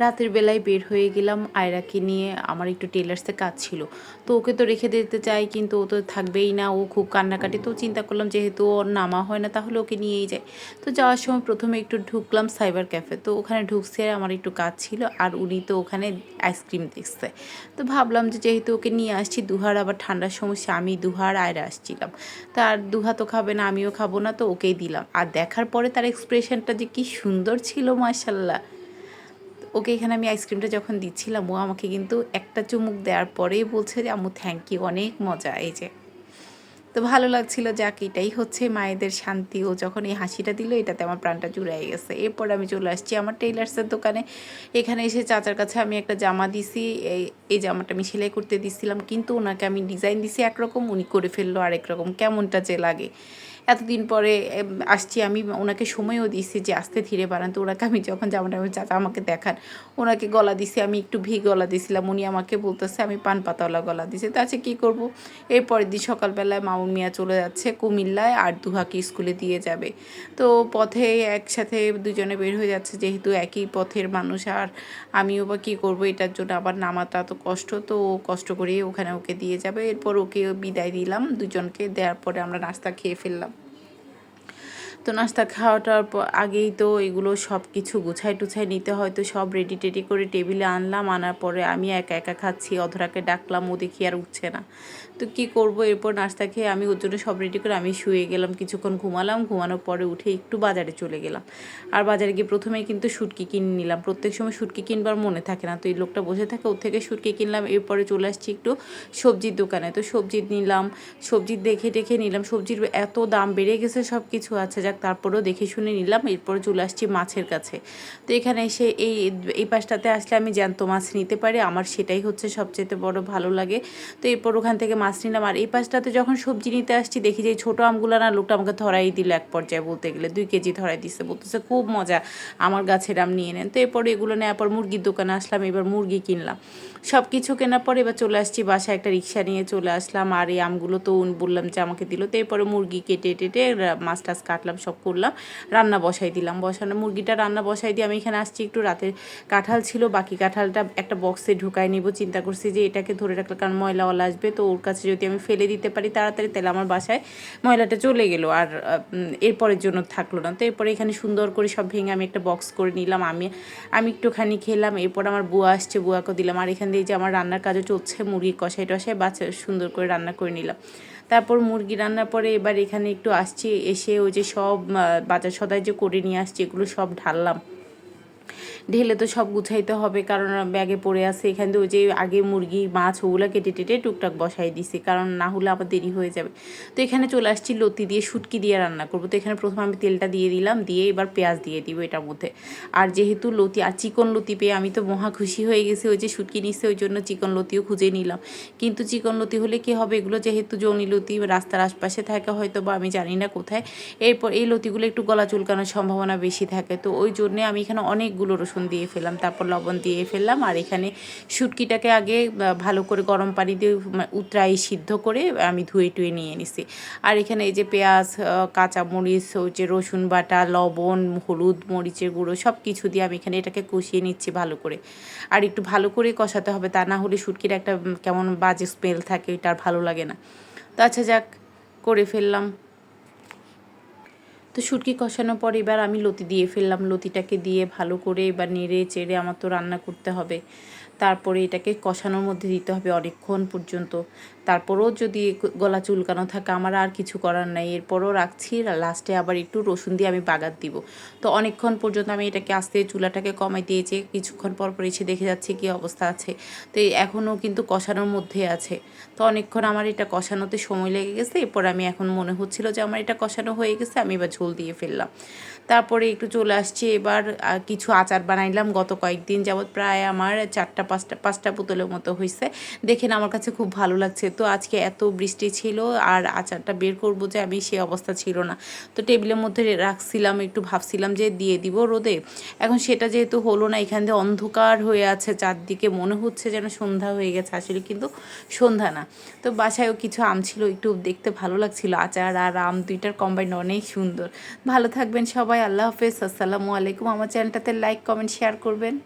রাতের বেলায় বের হয়ে গেলাম আয়রাকে নিয়ে। আমার একটু টেলার্সে কাজ ছিল। তো ওকে তো রেখে দিতে চাই, কিন্তু ও তো থাকবেই না। ও খুব কান্নাকাটি। তো চিন্তা করলাম যেহেতু ওর নামা হয় না, তাহলে ওকে নিয়েই যাই। তো যাওয়ার সময় প্রথমে একটু ঢুকলাম সাইবার ক্যাফে। তো ওখানে ঢুকছে, আমার একটু কাজ ছিল, আর উনি তো ওখানে আইসক্রিম দেখছে তো ভাবলাম যে যেহেতু ওকে নিয়ে আসছি, দুহার আবার ঠান্ডার সমস্যা, আমি দুহার আয়রা আসছিলাম। তার দুহা তো খাবে না, আমিও খাব না, তো ওকেই দিলাম। আর দেখার পরে তার এক্সপ্রেশনটা যে কি সুন্দর ছিল মার্শাল্লাহ ওকে এখানে আমি আইসক্রিমটা যখন দিচ্ছিলাম, ও আমাকে কিন্তু একটা চুমুক দেওয়ার পরেই বলছে যে, আম্মু থ্যাংক ইউ অনেক মজা। এই যে। তো ভালো লাগছিল, যাক, এটাই হচ্ছে মায়েদের শান্তি। ও যখন এই হাসিটা দিল, এটাতে আমার প্রাণটা জুড়াই গেছে। এরপর আমি চলে আসছি আমার টেইলার্সের দোকানে। এখানে এসে চাচার কাছে আমি একটা জামা দিছি। এই এই জামাটা আমি সেলাই করতে দিছিলাম, কিন্তু ওনাকে আমি ডিজাইন দিছি একরকম, উনি করে ফেলল আরেক রকম কেমনটা যে লাগে। এতদিন পরে আসছি আমি, ওনাকে সময়ও দিয়েছি যে আসতে ধীরে বাড়ান। তো ওনাকে আমি যখন জামাটা চাচা আমাকে দেখান। ওনাকে গলা দিছি, আমি একটু ভি গলা দিছিলাম। উনি আমাকে বলতেছে, আমি পান পাতাওয়ালা গলা দিছি। তো আছে কী করব? এর পরের দিন সকালবেলায় মামুন মিয়া চলে যাচ্ছে কুমিল্লায় আর দুহাকে স্কুলে দিয়ে যাবে। তো পথে একসাথে দুজনে বের হয়ে যাচ্ছে, যেহেতু একই পথের মানুষ। আর আমিও বা কী করব? এটার জন্য আবার নামাটা তো কষ্ট। তো কষ্ট করেই ওখানে ওকে দিয়ে যাবে। এরপর ওকে বিদায় দিলাম দুজনকে। দেওয়ার পরে আমরা নাস্তা খেয়ে ফেললাম। তো নাস্তা খাওয়াটার আগেই তো এগুলো সব কিছু গুছাই টুছাই নিতে হয়তো সব রেডি টেডি করে টেবিলে আনলাম, আনার পরে আমি একা একা খাচ্ছি, অধরাকে ডাকলাম, ও দেখি আর উঠছে না। তো কি করব? এরপর নাস্তা খেয়ে আমি ওর জন্য সব রেডি করে আমি শুয়ে গেলাম, কিছুক্ষণ ঘুমালাম, ঘুমানোর পরে উঠে একটু বাজারে চলে গেলাম। আর বাজারে গিয়ে প্রথমেই কিন্তু শুটকি কিনে নিলাম। প্রত্যেক সময় শুটকি কিনবার মনে থাকে না, তো এই লোকটা বসে থাকে, ওর থেকে শুটকি কিনলাম, এরপরে চলে আসছি একটু সবজির দোকানে। তো সবজি নিলাম, সবজি দেখে দেখে নিলাম, সবজির এত দাম বেড়ে গেছে সব কিছু আছে যাক, তারপরেও দেখে শুনে নিলাম, এরপরে চলে আসছি মাছের কাছে। তো এখানে এসে এই এই পাশটাতে আসলে আমি জ্যান্ত মাছ নিতে পারি, আমার সেটাই হচ্ছে সবচেয়ে বড় ভালো লাগে। তো এরপর ওখান থেকে মাছ নিলাম। আর এই পাশটাতে যখন সবজি নিতে আসছি, দেখি যে ছোটো আমগুলো না লোকটা আমাকে ধরাই দিল এক পর্যায়ে বলতে গেলে। দুই কেজি ধরাই দিচ্ছে বলতেছে খুব মজা, আমার গাছের আম নিয়ে নেন। তো এরপরে এগুলো নেওয়ার পর মুরগির দোকানে আসলাম, এবার মুরগি কিনলাম। সব কিছু কেনার পরে এবার চলে আসছি বাসায়, একটা রিক্সা নিয়ে চলে আসলাম। আর এই আমগুলো তো বললাম যে আমাকে দিল। তো এরপরে মুরগি কেটে টেটে মাছ টাছ কাটলাম, সব করলাম। রান্না বসাই দিলাম। বসানো, মুরগিটা রান্না বসাই দিয়ে আমি এখানে আসছি, একটু রাতের কাঁঠাল ছিল, বাকি কাঁঠালটা একটা বক্সে ঢুকাই নিব। চিন্তা করছি যে এটাকে ধরে রাখলে, কারণ ময়লাওয়ালা আসবে, তো ওর কাছে যদি আমি ফেলে দিতে পারি তাড়াতাড়ি, তাহলে আমার বাসায় ময়লাটা চলে গেল। আর এরপরের জন্য থাকল না। তো এরপরে এখানে সুন্দর করে সব ভেঙে আমি একটা বক্স করে নিলাম। আমি আমি একটুখানি খেলাম। এরপর আমার বুয়া আসছে, বুয়াকে দিলাম। আর এখান দিয়ে যে আমার রান্নার কাজও চলছে মুরগি কষাই টসাই বাচ্চা সুন্দর করে রান্না করে নিলাম। তারপর মুরগি রান্নার পরে এবার এখানে একটু আসছি। এসে ওই যে সব বাজার সদাই যে করে নিয়ে আসছি, এগুলো সব ঢাললাম। ঢেলে তো সব গুছাইতে হবে, কারণ ব্যাগে পড়ে আছে। এখান থেকে ওই যে আগে মুরগি, মাছ, ওগুলো কেটে টেটে টুকটাক বসাই দিছি, কারণ না হলে আবার দেরি হয়ে যাবে। তো এখানে চলে আসছি, লতি দিয়ে শুটকি দিয়ে রান্না করব। তো এখানে প্রথমে আমি তেলটা দিয়ে দিলাম, দিয়ে এবার পেঁয়াজ দিয়ে দিব এটার মধ্যে। আর যেহেতু লতি আর চিকন লতি পেয়ে আমি তো মহা খুশি হয়ে গেছি, ওই যে শুটকি নিচ্ছে ওই জন্য চিকন লতিও খুঁজে নিলাম। কিন্তু চিকন লতি হলে কি হবে? এগুলো যেহেতু জনি লতি, রাস্তার আশপাশে থাকে হয়তো বা আমি জানি না কোথায়। এরপর এই লতিগুলো একটু গলা চুলকানোর সম্ভাবনা বেশি থাকে। তো ওই জন্যে আমি এখানে অনেকগুলো রসুন দিয়ে ফেললাম, তারপর লবণ দিয়ে ফেললাম, আর এখানে শুটকিটাকে আগে ভালো করে গরম পানি দিয়ে উতরাই সিদ্ধ করে আমি ধুয়ে টুয়ে নিয়ে নিছি। আর এখানে এই যে পেঁয়াজ কাঁচামরিচ যে রসুন বাটা, লবণ, হলুদ মরিচের গুঁড়ো সব কিছু দিয়ে আমি এখানে এটাকে কষিয়ে নিচ্ছি ভালো করে। আর একটু ভালো করে কষাতে হবে, তা না হলে শুটকির একটা কেমন বাজে স্মেল থাকে, এটা আর ভালো লাগে না। তো আচ্ছা যাক, করে ফেললাম। তো সুটকি কষানোর পর এবার আমি লতি দিয়ে ফেললাম। লতিটাকে দিয়ে ভালো করে এবার নেড়ে চেড়ে আমার তো রান্না করতে হবে। তারপরে এটাকে কষানোর মধ্যে দিতে হবে অনেকক্ষণ পর্যন্ত। তারপরেও যদি গলা চুলকানো থাকে, আমার আর কিছু করার নাই। এরপরও রাখছি লাস্টে আবার একটু রসুন দিয়ে আমি বাগার দিব। তো অনেকক্ষণ পর্যন্ত আমি এটাকে আস্তে চুলাটাকে কমাই দিয়েছি, কিছুক্ষণ পর পর এসে দেখে যাচ্ছি কী অবস্থা আছে। তো এখনও কিন্তু কষানোর মধ্যে আছে। তো অনেকক্ষণ আমার এটা কষানোতে সময় লেগে গেছে, এরপর আমি এখন মনে হচ্ছিল যে আমার এটা কষানো হয়ে গেছে, আমি এবার ঝোল দিয়ে ফেললাম। তারপরে একটু চলে আসছি, এবার কিছু আচার বানাইলাম। গত কয়েকদিন যাবৎ প্রায় আমার চারটা, পাঁচটা পাঁচটা পুতুলের মতো হয়েছে দেখেন আমার কাছে খুব ভালো লাগছে তো আজকে এত বৃষ্টি ছিল আর আচারটা বের করব যে আমি, সে অবস্থা ছিল না। তো টেবিলের মধ্যে রাখছিলাম, একটু ভাবছিলাম যে দিয়ে দিব রোদে। এখন সেটা যেহেতু হলো না, এখান দিয়ে অন্ধকার হয়ে আছে, চারদিকে মনে হচ্ছে যেন সন্ধ্যা হয়ে গেছে আসলে, কিন্তু সন্ধ্যা না। তো বাসায়ও কিছু আম ছিল, একটু দেখতে ভালো লাগছিল। আচার আর আম দুইটার কম্বাইন অনেক সুন্দর। ভালো থাকবেন সবাই, আল্লাহ হাফেজ। আসসালামু আলাইকুম। আমার চ্যানেলটাতে লাইক কমেন্ট শেয়ার করবেন।